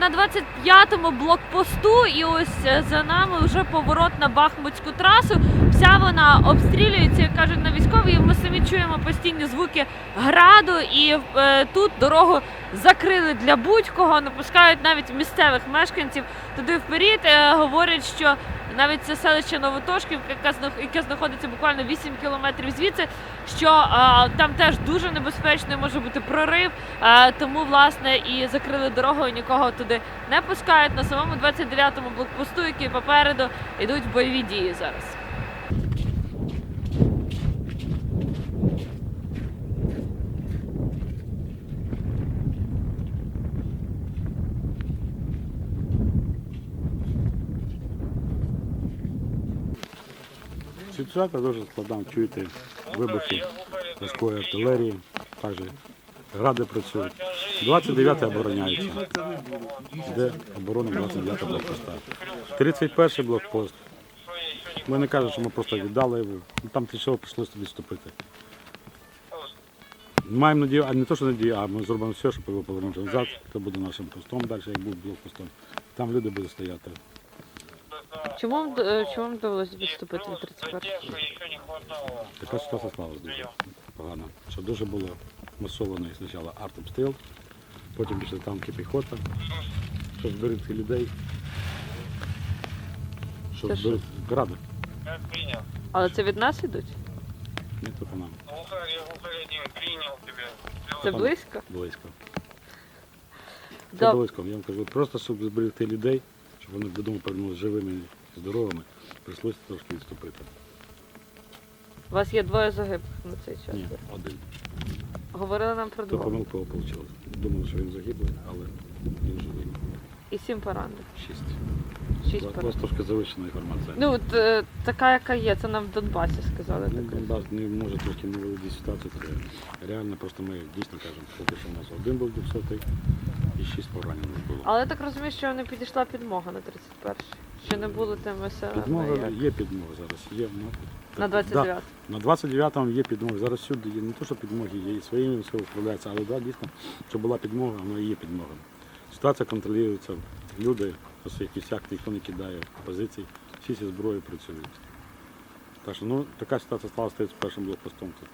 На 25-му блокпосту, і ось е, за нами вже поворот на Бахмутську трасу. Вся вона обстрілюється, як кажуть на військовій. і Ми самі чуємо постійні звуки граду, і е, тут дорогу закрили для будь-кого, не пускають навіть місцевих мешканців туди вперед. Е, говорять, що навіть це селище Новотошківка, яке знах- яке знаходиться буквально 8 кілометрів звідси, що а, там теж дуже небезпечний може бути прорив. а, тому власне і закрили дорогу, і нікого туди не пускають. На самому 29-му блокпосту, який попереду йдуть бойові дії зараз. Ситуація дуже складна, чуєте вибухи важкої артилерії, також гради працюють. 29 обороняється. Де оборона 29 блокпоста. 31 блокпост. Ми не кажемо, що ми просто віддали його. Ну, Там чого прийшлося відступити. Маємо надію, а не то, що надію, а ми зробимо все, щоб його повернути назад. Це буде нашим постом далі, як буде блокпостом. Там люди будуть стояти. Чому вам е, чому вам довелося відступити від 31 Така ситуація склалась дуже погано. Що дуже було масований спочатку артобстріл, потім пішли танки піхота, щоб зберегти людей. Це що? зберегти гради. Але це від нас ідуть? Нам. Глухарь, я глухарь один принял тебя. Це близько? Близько. Це Да. близько. Я вам кажу, просто щоб зберегти людей, щоб вони додому повернулися живими і здоровими, прийшлося трошки відступити. У вас є двоє загиблих на цей час. Ні, один. Говорили нам про То двох. помилково вийшло. Думали, що він загиблий, але він живий. І сім поранених. Шість. Шість У вас поранених. трошки завищена інформація. Ну, от, е, така, яка є, це нам в Донбасі сказали. Ну, таке. Донбас не може трошки не виведи ситуацію. Це реально просто ми дійсно кажемо, поки що у нас один був 200 і шість поранених було. Але я так розумію, що не підійшла підмога на 31 Що не було тим СР. Підмога є підмога зараз. Є, ну, На да, 29 на 29-му є підмога. Зараз всюди є не то, що підмоги, є і своїми все справляються, але да, дійсно, щоб була підмога, воно і є підмога. Ситуація контролюється, люди по своїх місцях ніхто не кидає позицій, всі зі зброєю працюють. Так що ну, така ситуація сталася з 31 блокпостом тут.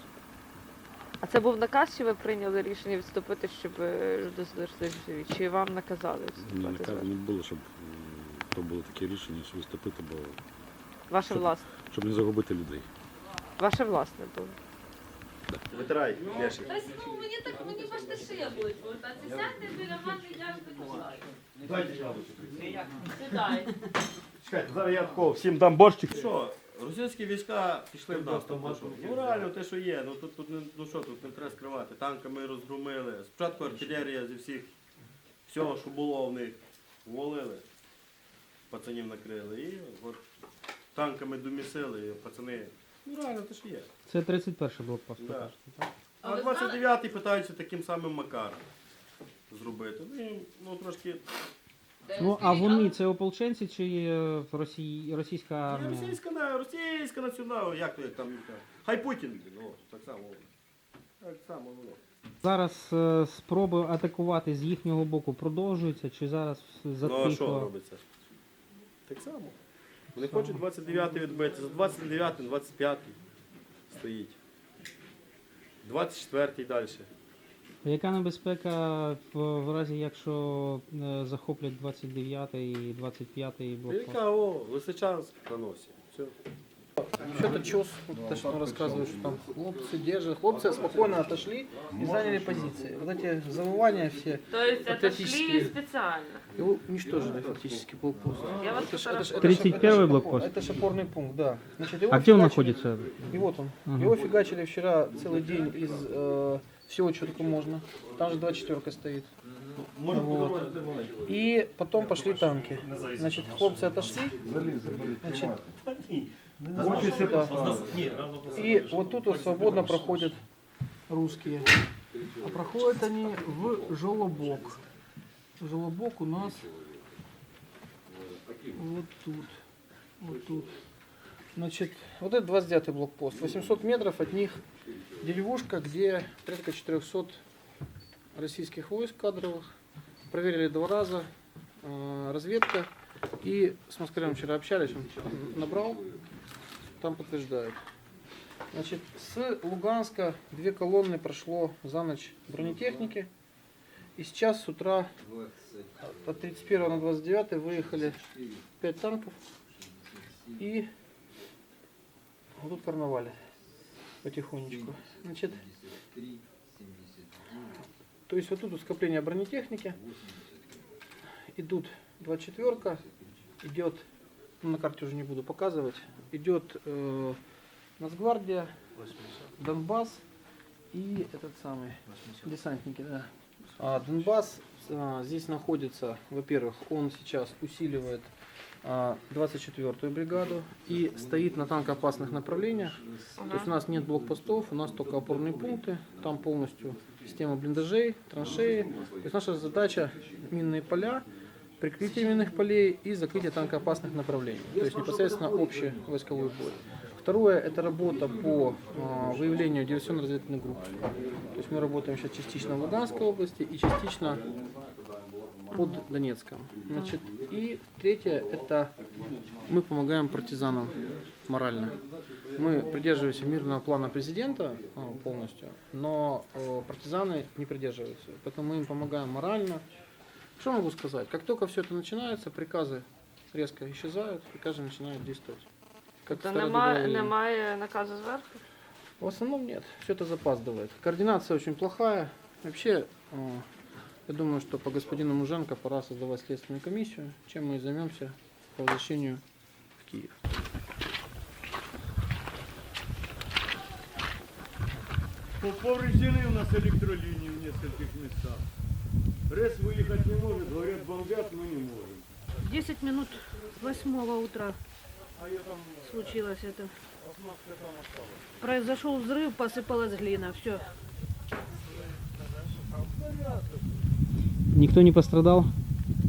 А це був наказ, чи ви прийняли рішення відступити, щоб люди залишились живі? Чи вам наказали Ні, відступати? наказу не було, щоб то було таке рішення, що виступити, бо Ваше щоб- власне. щоб не загубити людей. Ваше власне було. Витирай, Лешик. Ну, мені так, мені бачите, шия болить повертатися. Сядьте біля мене, я ж не Дайте жабочку. Сідай. Чекайте, зараз я такого всім дам борщик. Що, російські війська пішли в наступ. Ну, що? Ну реально те, що є. Ну тут, тут не, ну що тут не треба скривати. Танками розгромили. Спочатку артилерія зі всіх всього, що було в них, ввалили. Пацанів накрили. І от танками домісили, і пацани. Ну реально те, що є. Це 31 блокпост. Да. покажете, так? А 29-й питаються таким самим макаром зробити. Ну, і, ну трошки Ну, а вони це ополченці чи е, Росій, російська армія? Російська, на- російська націонал, як то як там їх кажуть. Хай Путін, ну, так само. Так само воно. Зараз е, спроби атакувати з їхнього боку продовжуються, чи зараз Ну а що затихло? робиться? Так само. Вони хочуть 29-й відбити, за 29-й, 25-й стоїть. 24-й далі. Яка небезпека в, в разі, якщо е, захоплять 29 і 25 блокпост? Яка, о, Лисичанськ на носі. Все. Что-то ЧОС, вот то, что он рассказывает, что там хлопцы держат. Хлопцы спокойно отошли и заняли позиции. Вот эти завывания все, Тобто це Патетичні. шли спеціально. его уничтожили фактически полпост. Я вас Это ж- это ж- это ж- 31 это ж опор- блокпост? Это же опорный пункт, да. Значит, его А где он фигачили- находится? И вот он. Ага. Его фигачили вчера целый день из э, всего, что только можно. Там же 24 стоит. Вот. И потом пошли танки. Значит, хлопцы отошли. Значит, вот сюда. И вот тут вот свободно проходят русские. А проходят они в Жолобок. Жолобок у нас вот тут. Вот тут. Значит, вот это 29 блокпост. 800 метров от них деревушка, где порядка 400 российских войск кадровых. Проверили два раза. э, разведка. И с Москалем вчера общались, он набрал, там подтверждают. Значит, с Луганска две колонны прошло за ночь бронетехники. И сейчас с утра от 31 на 29 выехали 5 танков. И вот тут карнавали потихонечку. Значит, то есть вот тут скопление бронетехники. Идут 24 идет, ну, на карте уже не буду показывать, идет э, Нацгвардия, Донбасс и этот самый десантники, да. А, Донбасс а, здесь находится, во-первых, он сейчас усиливает 24-ю бригаду и стоит на танкоопасных направлениях. То есть у нас нет блокпостов, у нас только опорные пункты, там полностью система блиндажей, траншеи. То есть наша задача минные поля, прикрытие минных полей и закрытие танкоопасных направлений. То есть непосредственно общий войсковой бой. Второе – это работа по а, выявлению диверсионно-разведывательных групп. То есть мы работаем сейчас частично в Луганской области и частично под Донецком. Значит, и третье – это мы помогаем партизанам морально. Мы придерживаемся мирного плана президента а, полностью, но э, партизаны не придерживаются. Поэтому мы им помогаем морально. Что могу сказать? Как только все это начинается, приказы резко исчезают, приказы начинают действовать. Как Та немає, немає наказу зверху. В основном нет, все это запаздывает. Координация очень плохая. Вообще, э, я думаю, что по господину Муженко пора создавать следственную комиссию, чем мы и займемся по возвращению в Киев. Повреждены у нас электролинии в нескольких местах. РЭС выехать не может, говорят, бомбят, мы не можем. 10 минут восьмого утра случилось это. Произошел взрыв, посыпалась глина, все. Никто не пострадал?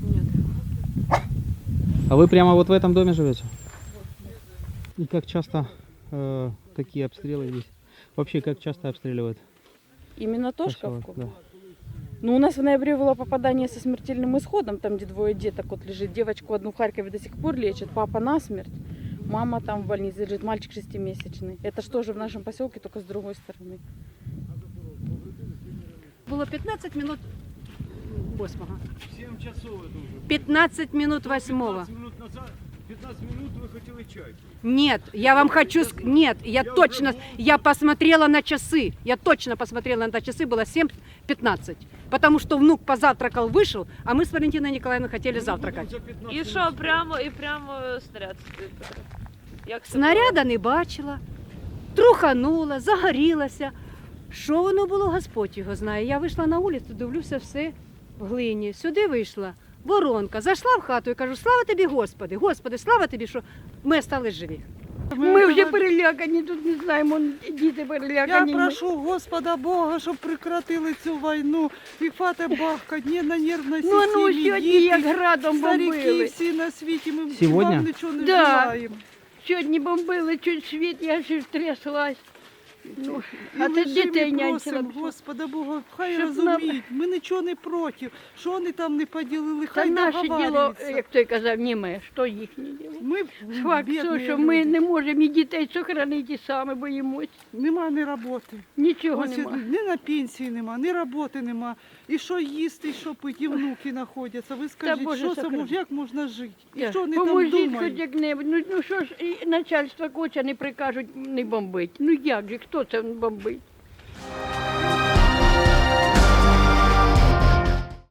Нет. А вы прямо вот в этом доме живете? И как часто э, такие обстрелы здесь? Вообще, как часто обстреливают? Именно? Тошковку? Да. Ну, у нас в ноябре было попадание со смертельным исходом, там, где двое деток вот лежит. Девочку одну в Харькове до сих пор лечат, папа насмерть. Мама там в больнице лежит, мальчик шестимесячный. Это что же в нашем поселке, только с другой стороны. Было 15 минут восьмого. 7 часов это уже. 15 минут восьмого. 15 минут назад, 15 минут вы хотели чай. Нет, я вам хочу... ск- Нет, я точно... Я посмотрела на часы. Я точно посмотрела на часы, было 7.15. Потому что внук позавтракал, вышел, а мы с Валентиной Николаевной хотели завтракать. За 15 І що, прямо, і прямо снаряд стоїть. Як це Снаряда не бачила, труханула, загорілася. Що воно було, Господь його знає. Я вийшла на вулицю, дивлюся все в глині. Сюди вийшла воронка, зайшла в хату і кажу, слава тобі, Господи, Господи, слава тобі, що ми стали живі. Ми вже перелякані, тут не знаємо, діти Я прошу Господа Бога, щоб прекратили цю війну. І хвати бахкать, ні на нервній Ну, ну, сьогодні як градом старики, бомбили. всі на світі. Ми Сьогодні? вам нічого не Да. желаємо. Сьогодні бомбили, чуть світ, я ж тряслась. Ну, а ти дітей нянчила. просимо Господа Бога, хай Щоб нам- розуміють. Ми нічого не проти. Що вони там не поділили, Та хай наше діло, договарюються. як той казав, німе, що їхнє діло. Ми Факт, бідні то, що люди. ми не можемо і дітей сохранити, і саме боїмось. Нема ні роботи. Нічого Ось нема. ні на пенсії нема, ні роботи нема. І що їсти, і що пити, і внуки знаходяться. Ви скажіть, Боже, що це сохрани. мож, як можна жити? І що вони там Поможіть хоч думають? як-небудь. Ну, ну що ж, і начальство коча не прикажуть не бомбить. Ну як же, хто це бомбить?